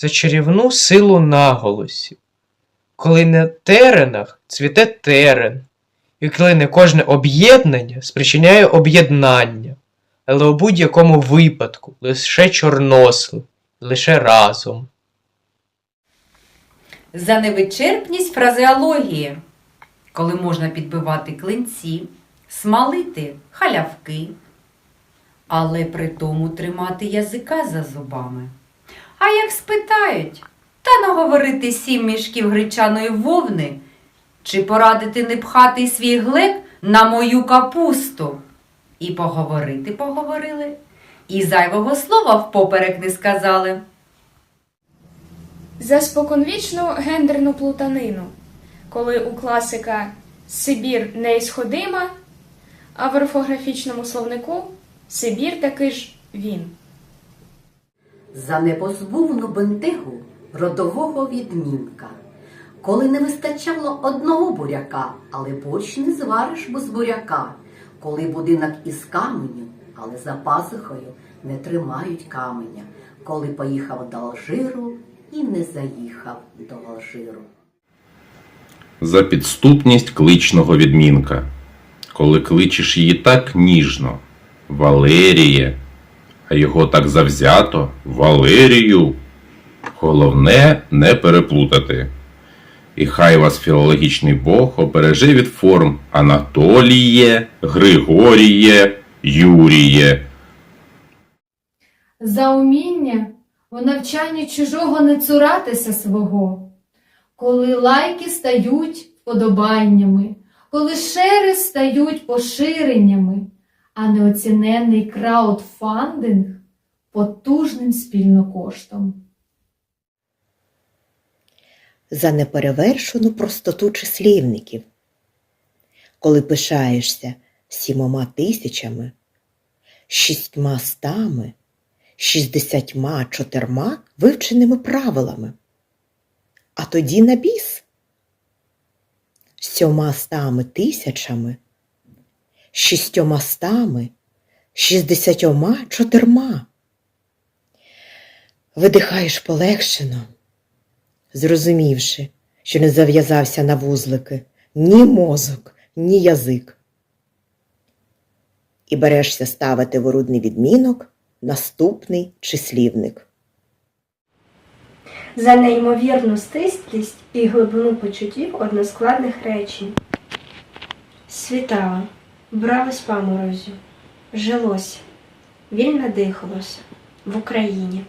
за чарівну силу наголосів. Коли на теренах цвіте терен, і коли не кожне об'єднання спричиняє об'єднання, але у будь-якому випадку лише чорнослив, лише разом. За невичерпність фразеології, коли можна підбивати клинці, смалити халявки, але при тому тримати язика за зубами. А як спитають, та наговорити сім мішків гречаної вовни, чи порадити не пхати свій глек на мою капусту? І поговорити поговорили, і зайвого слова впоперек не сказали. За споконвічну гендерну плутанину, коли у класика Сибір неісходима, а в орфографічному словнику Сибір таки ж він. За непозбувну бентегу родового відмінка. Коли не вистачало одного буряка, але борщ не звариш без буряка. Коли будинок із каменю, але за пазухою не тримають каменя. Коли поїхав до Алжиру і не заїхав до Алжиру. За підступність кличного відмінка. Коли кличеш її так ніжно Валеріє, а його так завзято Валерію. Головне не переплутати. І хай вас філологічний Бог обереже від форм Анатоліє, Григоріє, Юріє. за уміння у навчанні чужого не цуратися свого, коли лайки стають вподобаннями, коли шери стають поширеннями, а неоціненний краудфандинг потужним спільнокоштом. за неперевершену простоту числівників. Коли пишаєшся сімома тисячами, шістьма стами, шістдесятьма чотирма вивченими правилами. А тоді на біс сьома стами тисячами, шістьома стами, шістдесятьома чотирма. Видихаєш полегшено зрозумівши, що не зав'язався на вузлики ні мозок, ні язик. І берешся ставити в орудний відмінок наступний числівник. за неймовірну стислість і глибину почуттів односкладних речень. Світало, брали по паморозю, жилося, вільно дихалося. В Україні.